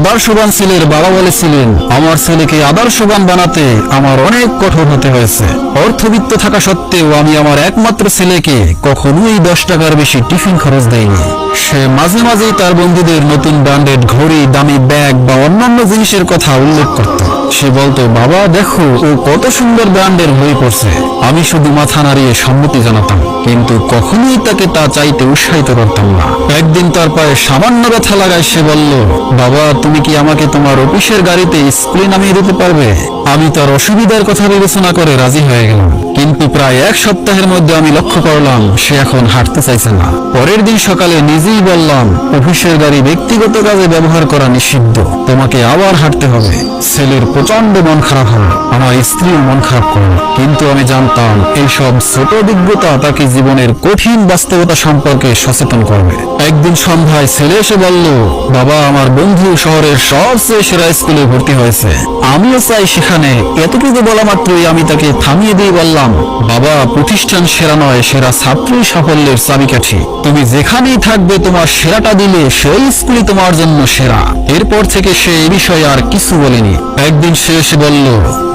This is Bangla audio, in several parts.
আদর্শবান ছেলের বাবা বলেছিলেন, আমার ছেলেকে আদর্শবান বানাতে আমার অনেক কঠোর হতে হয়েছে। অর্থবিত্ত থাকা সত্ত্বেও আমি আমার একমাত্র ছেলেকে কখনোই দশ টাকার বেশি টিফিন খরচ দেয়নি সে মাঝে মাঝেই তার বন্ধুদের নতুন ব্র্যান্ডেড ঘড়ি, দামি ব্যাগ বা অন্যান্য জিনিসের কথা উল্লেখ করত। সে বলতো, বাবা, দেখো, ও কত সুন্দর ব্র্যান্ডের হয়ে পড়ছে। আমি শুধু মাথা নাড়িয়ে সম্মতি জানাতাম, কিন্তু কখনোই তাকে তা চাইতে উৎসাহিত করতাম না। একদিন তার পায়ে সামান্য ব্যথা লাগায় সে বলল, বাবা তুমি কি আমাকে তোমার অফিসের গাড়িতে স্কুলে নামিয়ে দিতে পারবে? আমি তার অসুবিধার কথা বিবেচনা করে রাজি হয়ে গেলাম। কিন্তু প্রায় এক সপ্তাহের মধ্যে আমি লক্ষ্য করলাম, সে এখন হাঁটতে চাইছে না। পরের দিন সকালে নিজেই বললাম, অফিসের গাড়ি ব্যক্তিগত কাজে ব্যবহার করা নিষিদ্ধ। তোমাকে আবার হাঁটতে হবে। ছেলের প্রচণ্ড মন খারাপ হলো। আমার স্ত্রীও মন খারাপ করল। কিন্তু আমি জানতাম, এইসব ছোট অভিজ্ঞতা তাকে জীবনের কঠিন বাস্তবতা সম্পর্কে সচেতন করবে। একদিন সন্ধ্যায় ছেলে এসে বলল, বাবা, আমার বন্ধু শহরের সবচেয়ে সেরা স্কুলে ভর্তি হয়েছে। আমিও চাই সেখানে। এতটুকু বলা মাত্রই আমি তাকে থামিয়ে দিয়ে বললাম, বাবা, প্রতিষ্ঠান সেরা নয়, সেরা ছাত্রই সাফল্যের চাবিকাঠি। তুমি যেখানেই থাকবে, তোমার সেরাটা দিলে সেই স্কুলই তোমার জন্য সেরা। এরপর থেকে সে এ বিষয়ে আর কিছু বলেনি। একদিন সে এসে বলল,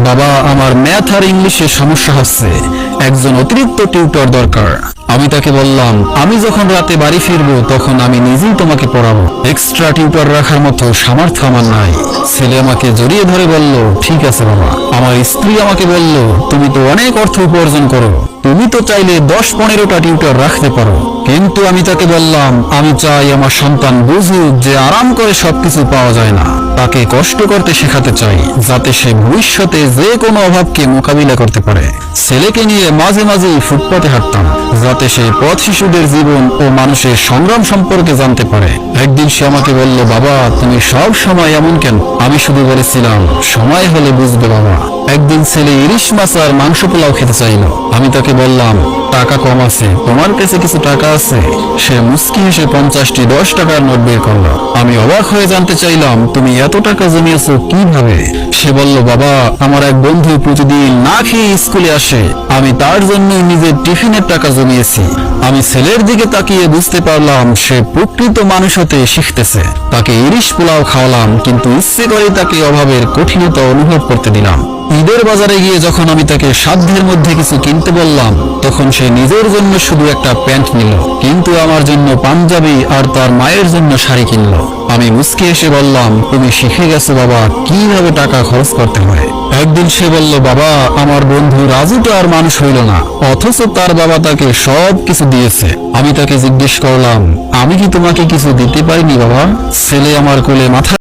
বাবা, আমার ম্যাথ আর ইংলিশে সমস্যা হচ্ছে। একজন অতিরিক্ত টিউটর দরকার। আমি তাকে বললাম, আমি যখন রাতে বাড়ি ফিরবো, তখন আমি নিজেই তোমাকে পড়াবো। এক্সট্রা টিউটার রাখার মতো সামর্থ্য আমার নাই। ছেলে আমাকে জড়িয়ে ধরে বলল, ঠিক আছে বাবা। আমার স্ত্রী আমাকে বলল, তুমি তো অনেক অর্থ উপার্জন করো। তুমি তো চাইলে দশ পনেরোটা টিউটর রাখতে পারো। কিন্তু আমি তাকে বললাম, আমি চাই আমার সন্তান বুঝুক যে আরাম করে সবকিছু পাওয়া যায় না। তাকে কষ্ট করতে শেখাতে চাই, যাতে সে ভবিষ্যতে যে কোনো অভাবকে মোকাবিলা করতে পারে। ছেলেকে নিয়ে মাঝে মাঝে ফুটপাতে হাঁটতাম, যাতে সে পথ শিশুদের জীবন ও মানুষের সংগ্রাম সম্পর্কে জানতে পারে। একদিন সে আমাকে বলল, বাবা, তুমি সব সময় এমন কেন? আমি শুধু বলেছিলাম, সময় হলে বুঝবে বাবা। ছেলে ইলিশ মাছ আর মাংস পোলাও খেতে চাইল। আমি তাকে বললাম, টাকা কম আছে, তোমার কাছে কিছু টাকা আছে? সে মুস্কি হেসে পঞ্চাশটি দশ টাকার নোট বের করল। আমি অবাক হয়ে জানতে চাইলাম, তুমি এত টাকা জমিয়েছো কীভাবে? সে বলল, বাবা, আমার এক বন্ধু প্রতিদিন না খেয়ে স্কুলে আসে। আমি তার জন্য নিজের টিফিনের টাকা জমিয়েছি। আমি ছেলের দিকে তাকিয়ে বুঝতে পারলাম সে প্রকৃত মানুষ হতে শিখতেছে। তাকে ইলিশ পোলাও খাওয়ালাম, কিন্তু ইচ্ছে করে তাকে অভাবের কঠিনতা অনুভব করতে দিলাম। ঈদের বাজারে গিয়ে যখন আমি তাকে সাধ্যের মধ্যে কিছু কিনতে বললাম, তখন সে নিজের জন্য শুধু একটা প্যান্ট নিল, কিন্তু আমার জন্য পাঞ্জাবি আর তার মায়ের জন্য শাড়ি কিনলো। আমি মুসকে এসে বললাম, তুমি শিখে গেছো বাবা, কীভাবে টাকা খরচ করতে হয়? একদিন সে বলল, বাবা, আমার বন্ধু রাজু তো আর মানুষ হইল না, অথচ তার বাবা তাকে সব কিছু দিয়েছে। আমি তাকে জিজ্ঞেস করলাম, আমি কি তোমাকে কিছু দিতে পারিনি বাবা? ছেলে আমার কোলে মাথা